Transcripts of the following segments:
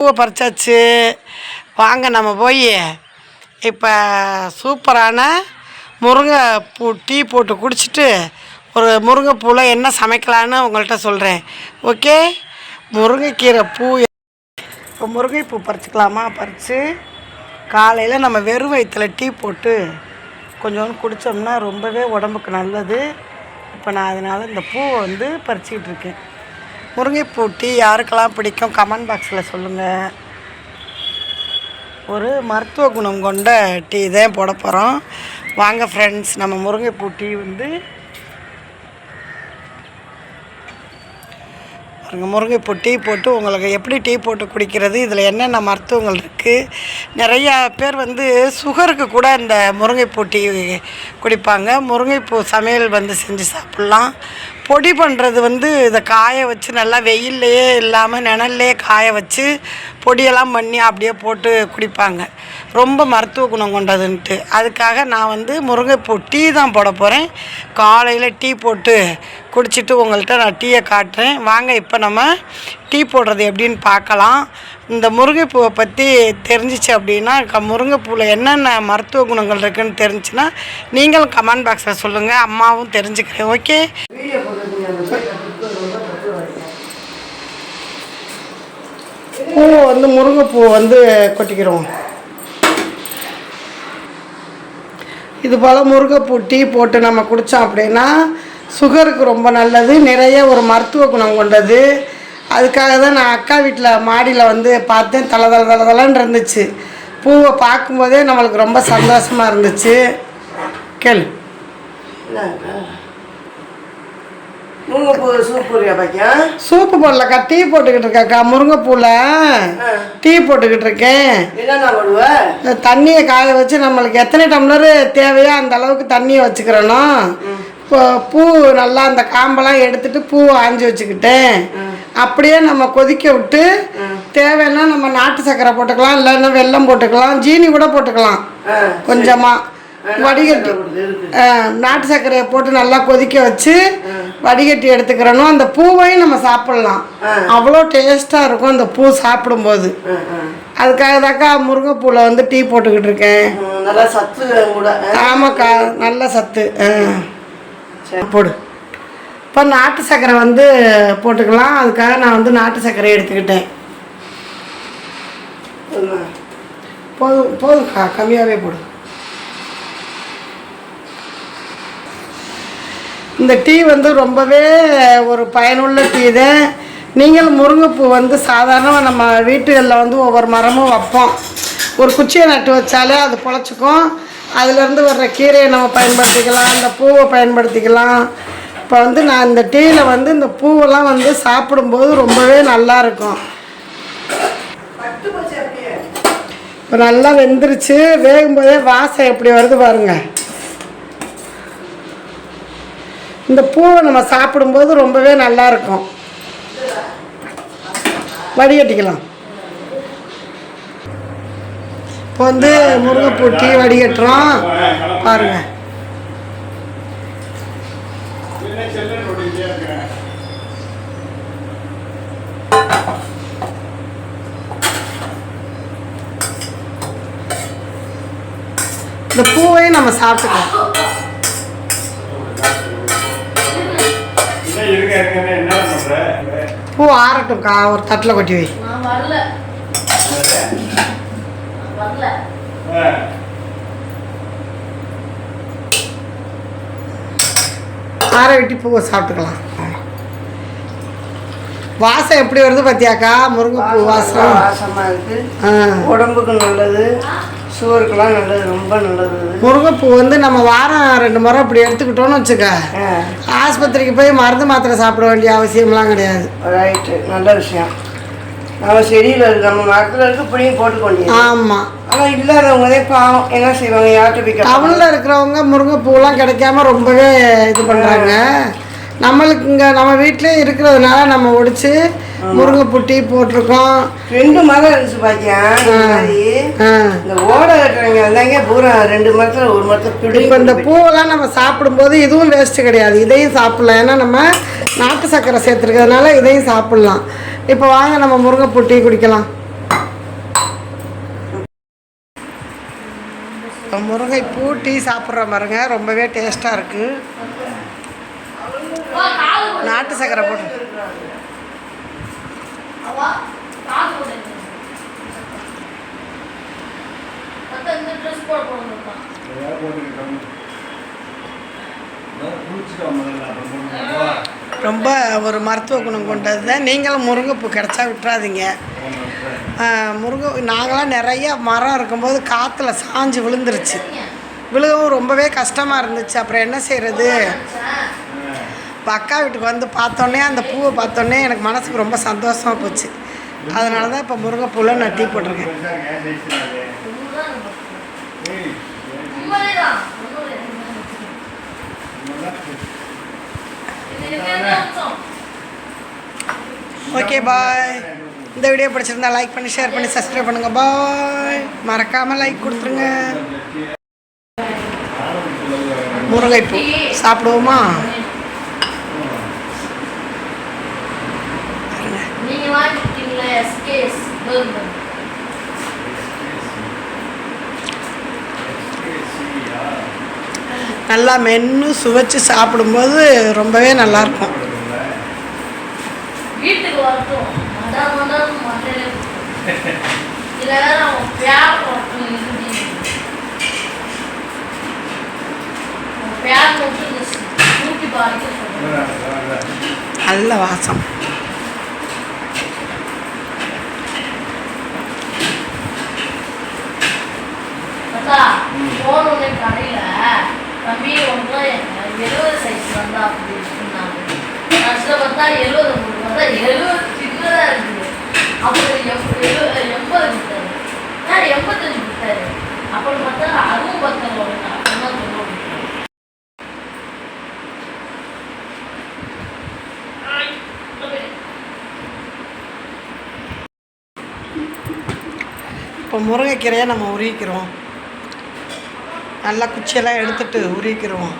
பூவை பறிச்சாச்சு. வாங்க நம்ம போய் இப்போ சூப்பரான முருங்கை பூ டீ போட்டு குடிச்சிட்டு ஒரு முருங்கைப்பூவில் என்ன சமைக்கலான்னு உங்கள்கிட்ட சொல்கிறேன் ஓகே? முருங்கைக்கீரை பூ இப்போ முருங்கைப்பூ பறிச்சுக்கலாமா? பறித்து காலையில் நம்ம வெறும் வயிற்றில் டீ போட்டு கொஞ்சோண்டு குடித்தோம்னா ரொம்பவே உடம்புக்கு நல்லது. இப்போ நான் அதனால் இந்த பூவை வந்து பறிச்சிக்கிட்டு இருக்கேன். முருங்கைப்பூ டீ யாருக்கெல்லாம் பிடிக்கும் கமெண்ட் பாக்ஸில் சொல்லுங்கள் ஒரு மருத்துவ குணம் கொண்ட டீ தான் போட போகிறோம் வாங்க ஃப்ரெண்ட்ஸ் நம்ம முருங்கைப்பூ டீ வந்து பாருங்க முருங்கைப்பூ டீ போட்டு உங்களுக்கு எப்படி டீ போட்டு குடிக்கிறது இதில் என்னென்ன மருத்துவங்கள் இருக்குது நிறையா பேர் வந்து சுகருக்கு கூட இந்த முருங்கைப்பூ டீ குடிப்பாங்க. முருங்கைப்பூ சமையல் வந்து செஞ்சு சாப்பிட்லாம். பொடி பண்ணுறது வந்து இதை காய வச்சு நல்லா வெயில்லையே இல்லாமல் நிழல்லையே காய வச்சு பொடியெல்லாம் பண்ணி அப்படியே போட்டு குடிப்பாங்க. ரொம்ப மருத்துவ குணம் கொண்டதுன்ட்டு. அதுக்காக நான் வந்து முருங்கைப்பூ டீ தான் போட போகிறேன் காலையில் டீ போட்டு குடிச்சிட்டு உங்கள்கிட்ட நான் டீயை காட்டுறேன். வாங்க இப்போ நம்ம டீ போடுறது எப்படின்னு பார்க்கலாம். இந்த முருங்கைப்பூவை பற்றி தெரிஞ்சிச்சு அப்படின்னா க முருங்கைப்பூவில் என்னென்ன மருத்துவ குணங்கள் இருக்குதுன்னு தெரிஞ்சுன்னா நீங்களும் கமெண்ட் பாக்ஸில் சொல்லுங்கள் அம்மாவும் தெரிஞ்சுக்கிறேன். ஓகே பூ வந்து முருங்கைப்பூ வந்து கொட்டிக்கிறோம். இது போல் முருங்கைப்பூ டீ போட்டு நம்ம குடித்தோம் அப்படின்னா சுகருக்கு ரொம்ப நல்லது நிறைய ஒரு மருத்துவ குணம் கொண்டது. அதுக்காக தான் நான் அக்கா வீட்டில் மாடியில் வந்து பார்த்தேன். தலை தலை தலை தலைன்னு இருந்துச்சு. பூவை பார்க்கும்போதே நம்மளுக்கு ரொம்ப சந்தோஷமாக இருந்துச்சு. கேளு. சூப்பு போடலக்கா டீ போட்டுக்கிட்டு இருக்கேன்க்கா முருங்கைப்பூவில் டீ போட்டுக்கிட்டு இருக்கேன். தண்ணியை காய வச்சு நம்மளுக்கு எத்தனை டம்ளர் தேவையோ அந்த அளவுக்கு தண்ணியை வச்சுக்கிறணும். இப்போ பூ நல்லா அந்த காம்பெல்லாம் எடுத்துட்டு பூவை ஆஞ்சி வச்சுக்கிட்டேன் அப்படியே நம்ம கொதிக்க விட்டு தேவைன்னா நம்ம நாட்டு சர்க்கரை போட்டுக்கலாம் இல்லைன்னா வெல்லம் போட்டுக்கலாம் ஜீனி கூட போட்டுக்கலாம் கொஞ்சமாக வடிகட்டி நாட்டு சர்க்கரையை போட்டு நல்லா கொதிக்க வச்சு வடிகட்டி எடுத்துக்கிறணும். அந்த பூவையும் நம்ம சாப்பிட்லாம். அவ்வளோ டேஸ்ட்டாக இருக்கும் அந்த பூ சாப்பிடும்போது. அதுக்காக தாக்கா முருங்கைப்பூவில் வந்து டீ போட்டுக்கிட்டு இருக்கேன். நல்லா சத்து. ஆமாக்கா நல்ல சத்து ஆ. சரி. போடு. இப்போ நாட்டு சர்க்கரை வந்து போட்டுக்கலாம். அதுக்காக நான் வந்து நாட்டு சர்க்கரை எடுத்துக்கிட்டேன். போதும்? போதும்க்கா கம்மியாகவே போடு. இந்த டீ வந்து ரொம்பவே ஒரு பயனுள்ள டீ தான் நீங்கள் முருங்கைப்பூ வந்து சாதாரணமாக நம்ம வீட்டுகளில் வந்து ஒவ்வொரு மரமும் வைப்போம். ஒரு குச்சியை நட்டு வச்சாலே அது பொழைச்சிக்கும். அதுலேருந்து வர்ற கீரையை நம்ம பயன்படுத்திக்கலாம் இந்த பூவை பயன்படுத்திக்கலாம். இப்போ வந்து நான் இந்த டீயில் வந்து இந்த பூவெல்லாம் வந்து சாப்பிடும்போது ரொம்பவே நல்லா இருக்கும். இப்போ நல்லா வெந்துருச்சு வேகும்போதே வாசம் எப்படி வருது பாருங்க. இந்த பூவை நம்ம சாப்பிடும்போது ரொம்பவே நல்லா இருக்கும். வடிகட்டிக்கலாம். இப்போ வந்து முருங்கைப்பூ டீ வடிகட்டுறோம். பாருங்க. இந்த பூவையும் நம்ம சாப்பிட்டுக்கலாம். பூ ஆறட்டும்க்கா ஒரு தட்டில் கொட்டி வை நான் வரல நான் வரல ஆ. ஆற வெட்டி பூவை சாப்பிட்டுக்கலாம். வாசம் எப்படி வருது பார்த்தியாக்கா முருங்கைப்பூ வாசம் வாசமா. இருக்கு. ஆ. உடம்புக்கு நல்லது. சுகருக்கெல்லாம் நல்லது ரொம்ப நல்லது. முருங்கைப்பூ வந்து நம்ம வாரம் ரெண்டு முறை இப்படி எடுத்துக்கிட்டோம்னு வச்சுக்க. ஆஸ்பத்திரிக்கு போய் மருந்து மாத்திரை சாப்பிட வேண்டிய அவசியம்லாம் கிடையாது. ரைட்டு நல்ல விஷயம். நம்ம செடியில் இருக்கு நம்ம மரத்தில் இருக்கு இப்படியும் போட்டுக்கொண்டீங்க ஆமாம் ஆனால் இல்லாதவங்களே பாவம். என்ன செய்வாங்க? யார்கிட்ட போய்? டவுனில் இருக்கிறவங்க முருங்கைப்பூலாம் கிடைக்காம ரொம்பவே இது பண்ணுறாங்க நம்மளுக்கு இங்கே நம்ம வீட்டிலே இருக்கிறதுனால நம்ம ஒடிச்சு முருங்கை புட்டி போட்டிருக்கோம். ரெண்டு மரம் இருந்துச்சு பாக்கியா இந்த ஓடை கட்டுறவங்க வந்தாங்க பூரா ரெண்டு மரத்துல ஒரு மரத்தை பிடி இப்போ இந்த பூவெல்லாம் நம்ம சாப்பிடும்போது இதுவும் வேஸ்ட்டு கிடையாது. இதையும் சாப்பிடலாம். ஏன்னா நம்ம நாட்டு சக்கரை சேர்த்துருக்கறதுனால இதையும் சாப்பிடலாம். இப்போ வாங்க நம்ம முருங்கை புட்டி குடிக்கலாம் முருங்கைப்பூ டீ சாப்பிட்ற மாதிரிங்க ரொம்பவே டேஸ்ட்டாக இருக்குது நாட்டு சக்கரை போட்டு ரொம்ப ஒரு மருத்துவ குணம் கொண்டது தான் நீங்களும் முருங்கைப்பூ கிடச்சா விட்டுறாதீங்க. ஆஹ், முருங்கை நாங்களாம் நிறைய மரம் இருக்கும்போது காற்றுல சாஞ்சு விழுந்துருச்சு. விழுகவும் ரொம்பவே கஷ்டமாக இருந்துச்சு. அப்புறம் என்ன செய்கிறது இப்போ அக்கா வீட்டுக்கு வந்து பார்த்தோன்னே அந்த பூவை பார்த்தோன்னே எனக்கு மனசுக்கு ரொம்ப சந்தோஷமாக போச்சு. அதனால தான் இப்போ முருங்கைப்பூவில் நான் டீ போட்டிருக்கேன். ஓகே பாய் இந்த வீடியோ பிடிச்சிருந்தா லைக் பண்ணி ஷேர் பண்ணி சப்ஸ்கிரைப் பண்ணுங்கள் பாய் மறக்காமல் லைக் கொடுத்துருங்க. முருங்கைப்பூ சாப்பிடுவோமா? நல்லா மென்று சுவைச்சு சாப்பிடும்போது ரொம்பவே நல்லாயிருக்கும். வீட்டுக்கு வரட்டும். மடா மடம் மண்டையில இதுல வேற அவன் பேர் மட்டும் இருக்கு பேர் மட்டும் ஊட்டி பாதிக்க சொல்றேன் நல்ல வாசம் அக்கா போனோடனே கடையில தம்பி உங்களை எழுபது சைஸ் வந்தா அப்படி சொன்னாங்க கஷ்டம் பார்த்தா எழுபது மூணு பார்த்தா எழுபது சின்னதாக இருக்குது. அப்புறம் எப் எழுபது எண்பது கொடுத்தாரு. ஆ எண்பத்தஞ்சு கொடுத்தாரு. அப்புறம் பார்த்தா அதுவும் பத்தல அப்படின்னா சொல்லுவாங்க இப்போ முருங்கைக்கீரையை நம்ம உரிக்கிறோம் நல்லா குச்சியெல்லாம் எடுத்துட்டு உரிக்கிறோம்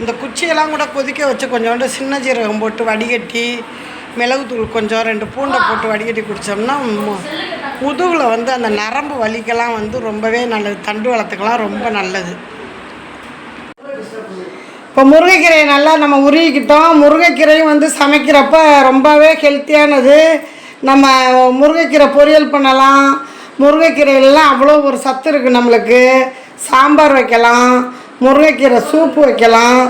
இந்த குச்சியெல்லாம் கூட கொதிக்க வச்சு கொஞ்சோண்டு சின்ன ஜீரகம் போட்டு வடிகட்டி மிளகுத்தூள் கொஞ்சம் ரெண்டு பூண்டை போட்டு வடிகட்டி குடித்தோம்னா முதுகில் வந்து அந்த நரம்பு வலிக்கெல்லாம் வந்து ரொம்பவே நல்லது. தண்டு வளத்துக்கெல்லாம் ரொம்ப நல்லது. இப்போ முருங்கைக்கீரையை நல்லா நம்ம உருகிக்கிட்டோம். முருங்கைக்கீரையும் வந்து சமைக்கிறப்ப ரொம்பவே ஹெல்த்தியானது. நம்ம முருங்கைக்கீரை பொரியல் பண்ணலாம். முருங்கைக்கீரையிலலாம் அவ்வளோ ஒரு சத்து இருக்குது நம்மளுக்கு. சாம்பார் வைக்கலாம் முருங்கைக்கீரை சூப்பு வைக்கலாம்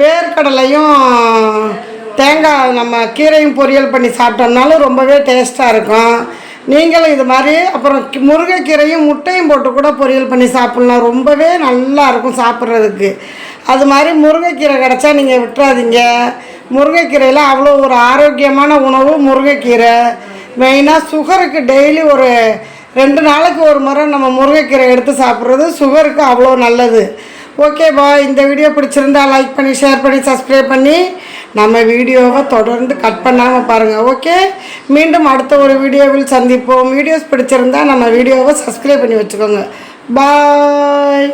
வேர்க்கடலையும் தேங்காய் நம்ம கீரையும் பொரியல் பண்ணி சாப்பிட்டோம்னாலும் ரொம்பவே டேஸ்ட்டாக இருக்கும். நீங்களும் இது மாதிரி அப்புறம் முருங்கைக்கீரையும் முட்டையும் போட்டு கூட பொரியல் பண்ணி சாப்பிட்லாம். ரொம்பவே நல்லா இருக்கும் சாப்பிட்றதுக்கு. அது மாதிரி முருங்கைக்கீரை கிடச்சா நீங்கள் விட்டுறாதீங்க. முருங்கைக்கீரையில் அவ்வளோ ஒரு ஆரோக்கியமான உணவு முருங்கைக்கீரை. மெயினாக சுகருக்கு டெய்லி ஒரு ரெண்டு நாளைக்கு ஒரு முறை நம்ம முருங்கைக்கீரை எடுத்து சாப்பிட்றது சுகருக்கு அவ்வளோ நல்லது. ஓகே இந்த வீடியோ பிடிச்சிருந்தா லைக் பண்ணி ஷேர் பண்ணி சப்ஸ்கிரைப் பண்ணி நம்ம வீடியோவை தொடர்ந்து கட் பண்ணாமல் பாருங்கள் ஓகே? மீண்டும் அடுத்த ஒரு வீடியோவில் சந்திப்போம். வீடியோஸ் பிடிச்சிருந்தா நம்ம வீடியோவை சப்ஸ்கிரைப் பண்ணி வச்சுக்கோங்க. பாய்.